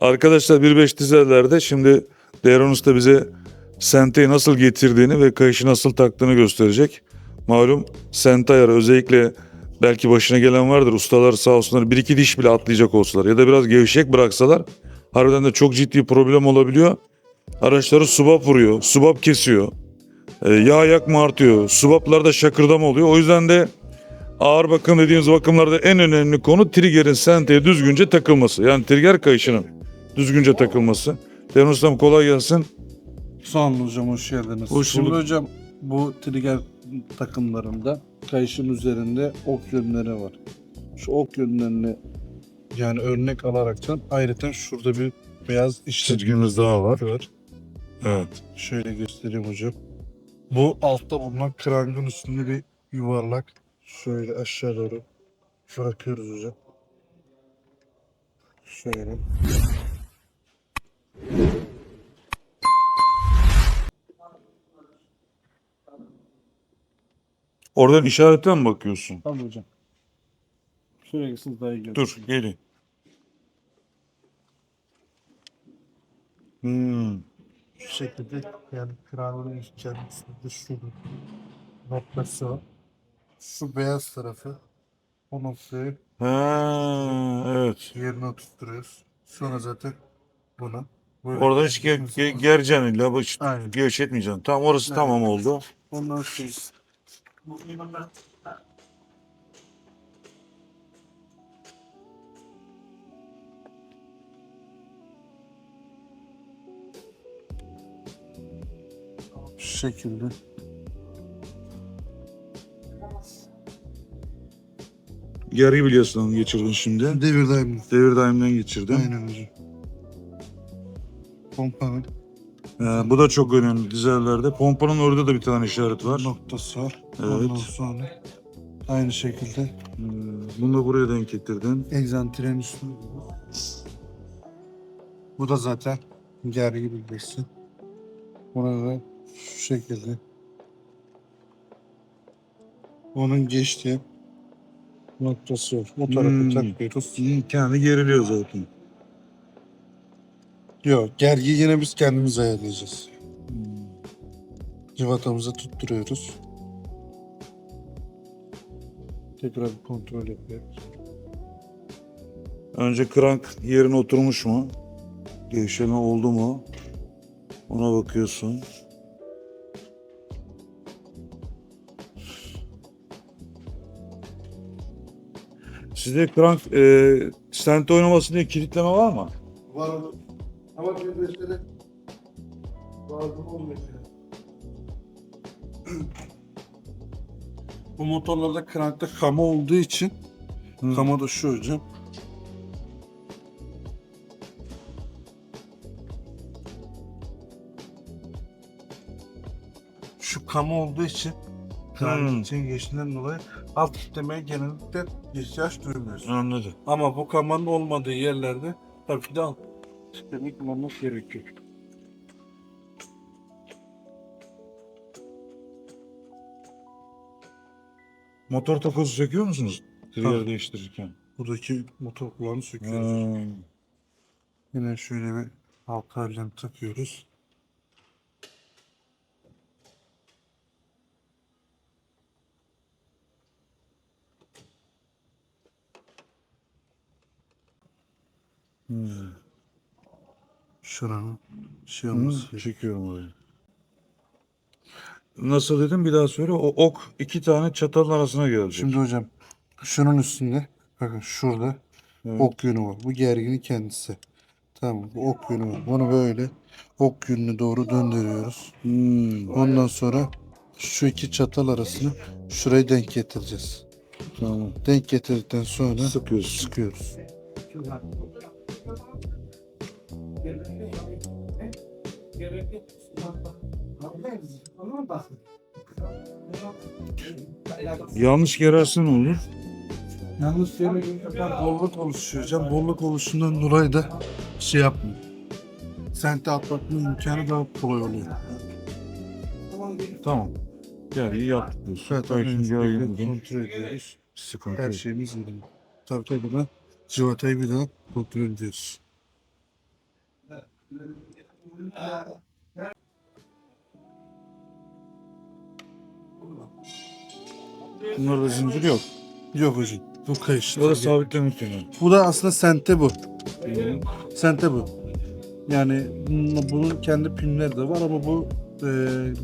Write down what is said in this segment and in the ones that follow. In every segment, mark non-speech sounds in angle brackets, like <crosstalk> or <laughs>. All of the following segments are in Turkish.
Arkadaşlar 1.5 dizellerde şimdi Devran Usta bize senteyi nasıl getirdiğini ve kayışı nasıl taktığını gösterecek. Malum sente ayarı özellikle belki başına gelen vardır. Ustalar sağ olsunlar bir iki diş bile atlayacak olsalar ya da biraz gevşek bıraksalar harbiden de çok ciddi problem olabiliyor. Araçları subap vuruyor, subap kesiyor. E, yağ yakma artıyor, subaplarda şakırdama oluyor. O yüzden de ağır bakım dediğimiz bakımlarda en önemli konu triggerin senteye düzgünce takılması. Yani trigger kayışının düzgünce takılması. Devran Ustam kolay gelsin. Sağ olun hocam hoş geldiniz. Hoş Şimdi bulduk. hocam bu trigger takımlarında kayışın üzerinde ok yönleri var. Şu ok yönlerini yani örnek alaraktan ayrıca şurada bir beyaz Çizgimiz daha var. var. Evet. Şöyle göstereyim hocam. Bu altta bulunan krangın üstünde bir yuvarlak. Şöyle aşağı doğru bırakıyoruz hocam. Şöyle. Oradan işaretten mi bakıyorsun? Tamam hocam. Şöyle siz daha iyi. Dur gelin. Hmm. Şu şekilde yani kralın kendisinde şu noktası var. Şu beyaz tarafı o noktayı Ha, evet. yerine oturtuyoruz. Sonra zaten bunu böyle Orada hiç ge ge gereceksin illa hiç Aynen. gevşetmeyeceksin. Tamam orası Evet. tamam oldu. Ondan sonra şu şekilde Gergi biliyorsun geçirdin şimdi. devir daimi. Devir daimden geçirdin. Aynen hocam. Pompanın Ee, bu da çok önemli dizellerde. Pompanın orada da bir tane işaret var. noktası var. Evet. Ondan sonra aynı şekilde Ee, bunu da buraya denk getirdin. egzantren üstüne Bu da zaten gergi bilgisi. Buna da şu şekilde onun geçtiği noktası var. O tarafı Hmm. takıyoruz. Kendi geriliyor zaten. Yok gergiyi yine biz kendimiz ayarlayacağız. Civatamıza tutturuyoruz. Tekrar bir kontrol yapıyoruz. Önce krank yerine oturmuş mu? Gevşeme oldu mu? Ona bakıyorsun. Sizde krank e, stent oynaması diye kilitleme var mı? Var ama bir mesele lazım olmuyor. Bu motorlarda krankta kama olduğu için Hı. kama da şu hocam. Şu kama olduğu için krankın Hmm. için geçtiğinden dolayı alt kitlemeye genellikle ihtiyaç duymuyoruz. Anladım. Ama bu kamanın olmadığı yerlerde tabii ki de alt kitlemeyi kullanmak gerekiyor. Motor takozu söküyor musunuz? Trigger Tabii. değiştirirken. Buradaki motor kulağını söküyoruz. Hmm. Yine şöyle bir halka halden takıyoruz. Hmm. Şuranın şey Hı, olması gerekiyor. çekiyorum orayı. Nasıl dedim bir daha söyle. O ok iki tane çatalın arasına gelecek. Şimdi hocam şunun üstünde bakın şurada Evet. ok yönü var. Bu gerginin kendisi. Tamam bu ok yönü var. Bunu böyle ok yönüne doğru döndürüyoruz. Hmm, Ondan sonra şu iki çatal arasını şuraya denk getireceğiz. tamam. Denk getirdikten sonra Sıkıyorsun. sıkıyoruz. Yanlış gerersin olur. Yalnız yere bolluk oluşuyor hocam. Bolluk oluşundan dolayı da şey yapmıyor. Sente atlatma imkanı daha kolay oluyor. Tamam. Gel iyi yaptık. Evet, evet, evet, bugün kontrol ediyoruz. sıkıntı Her şeyimiz yerinde. Tabii tabii buna civatayı bir daha kontrol ediyoruz. Bunlarda zincir yok. Yok hocam. Bu kayış. Bu da sabitlemek yani. Bu da aslında sente bu. Sente bu. Yani bunun, kendi pinleri de var ama bu e,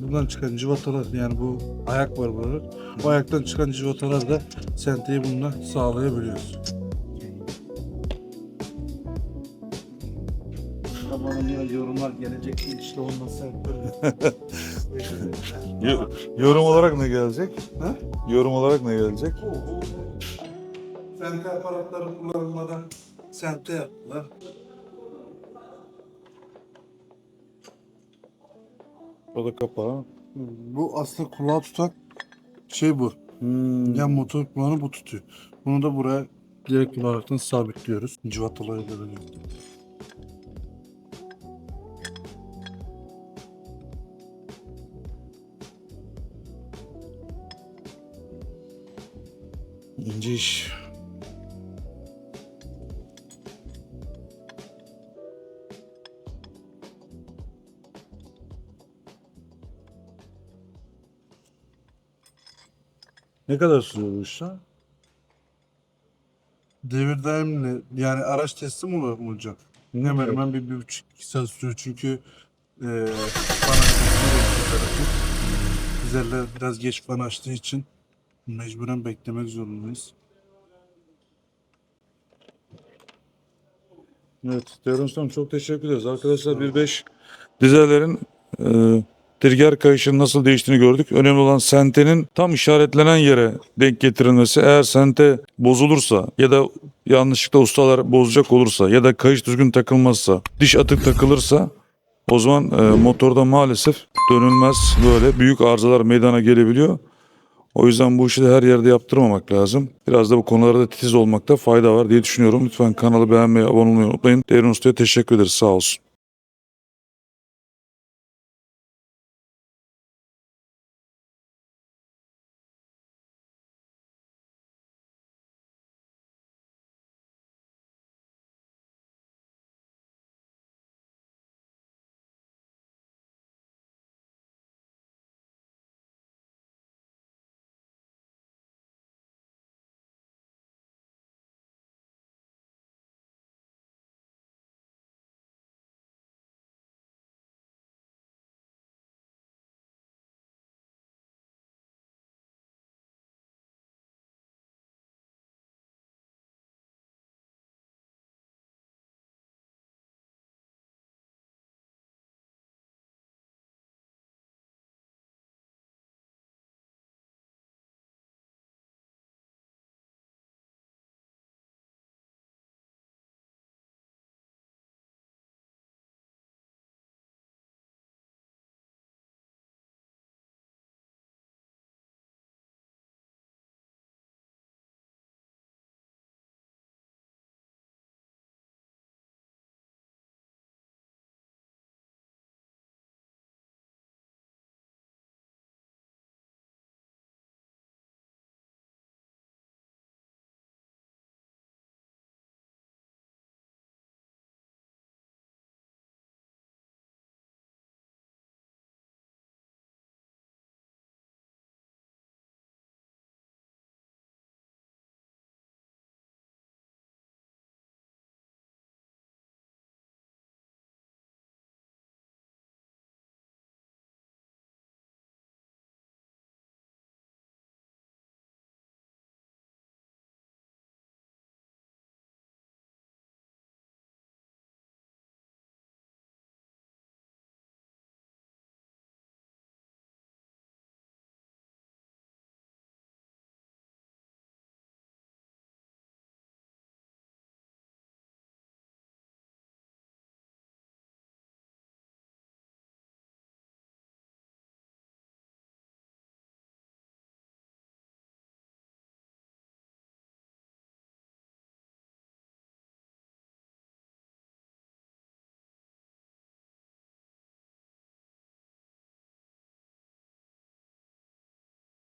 buradan çıkan civatalar yani bu ayak var burada. Bu ayaktan çıkan civatalar da senteyi bununla sağlayabiliyoruz. Zamanında yorumlar gelecek işte ondan sente. <laughs> Yo- yorum olarak ne gelecek? Ha? Yorum olarak ne gelecek? Sente aparatları kullanılmadan sente yaptılar. O da kapağı. Bu aslında kulağı tutan şey bu. Yan motor kulağını bu tutuyor. Bunu da buraya direkt olaraktan sabitliyoruz. Civatalarıyla birlikte. İnce iş. Ne kadar sürüyor bu işler? Devir daimli yani araç teslim olur mu hocam? Hemen hemen bir, bir buçuk iki saat sürüyor çünkü e, fan açması Bizlerle biraz geç fan açtığı için mecburen beklemek zorundayız. Evet, Devran Ustam çok teşekkür ederiz. Arkadaşlar 1.5 dizellerin e, trigger kayışının nasıl değiştiğini gördük. Önemli olan sentenin tam işaretlenen yere denk getirilmesi. Eğer sente bozulursa ya da yanlışlıkla ustalar bozacak olursa ya da kayış düzgün takılmazsa, diş atık takılırsa o zaman e, motorda maalesef dönülmez böyle büyük arızalar meydana gelebiliyor. O yüzden bu işi de her yerde yaptırmamak lazım. Biraz da bu konularda titiz olmakta fayda var diye düşünüyorum. Lütfen kanalı beğenmeyi, abone olmayı unutmayın. Derin Usta'ya teşekkür ederiz. Sağ olsun.